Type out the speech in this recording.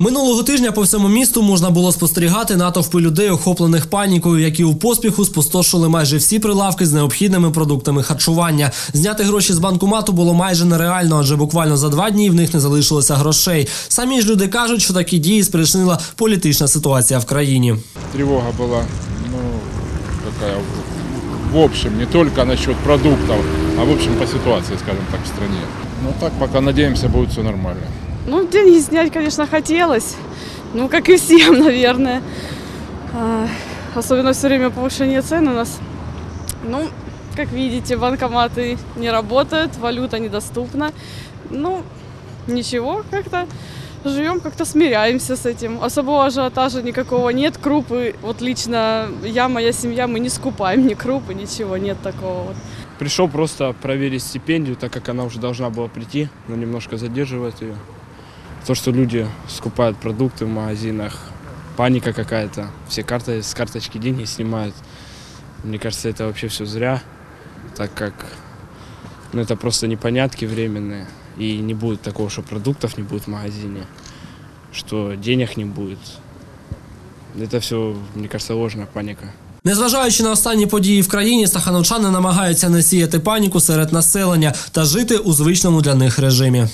Минулого тижня по всьому місту можна було спостерігати натовпи людей, охоплених панікою, які у поспіху спустошили майже всі прилавки з необхідними продуктами харчування. Зняти гроші з банкомату було майже нереально, адже буквально за два дні в них не залишилося грошей. Самі ж люди кажуть, що такі дії спричинила політична ситуація в країні. Тревога была, ну, такая, в- общем, не только насчет продуктов, а в общем по ситуации, скажем так, в стране. Ну так, пока надеемся, будет все нормально. Ну, деньги снять, конечно, хотелось. Ну, как и всем, наверное. А, Особенно все время повышение цен у нас. Ну, как видите, банкоматы не работают, валюта недоступна. Ну, ничего, как-то живем, как-то смиряемся с этим. Особого ажиотажа никакого нет. Крупы, вот лично я, моя семья, мы не скупаем ни крупы, ничего, нет такого. Пришел просто проверить стипендию, так как она уже должна была прийти, но немножко задерживает ее. То, что люди скупают продукты в магазинах, паника какая-то, все карты с карточки деньги снимают. Мне кажется, это вообще все зря, так как ну, это просто непонятки временные. И не будет такого, что продуктов не будет в магазине, что денег не будет. Это все, мне кажется, ложная паника. Незважаючи на останні події в країні, стахановчани намагаються не сіяти паніку серед населення та жити у звичному для них режимі.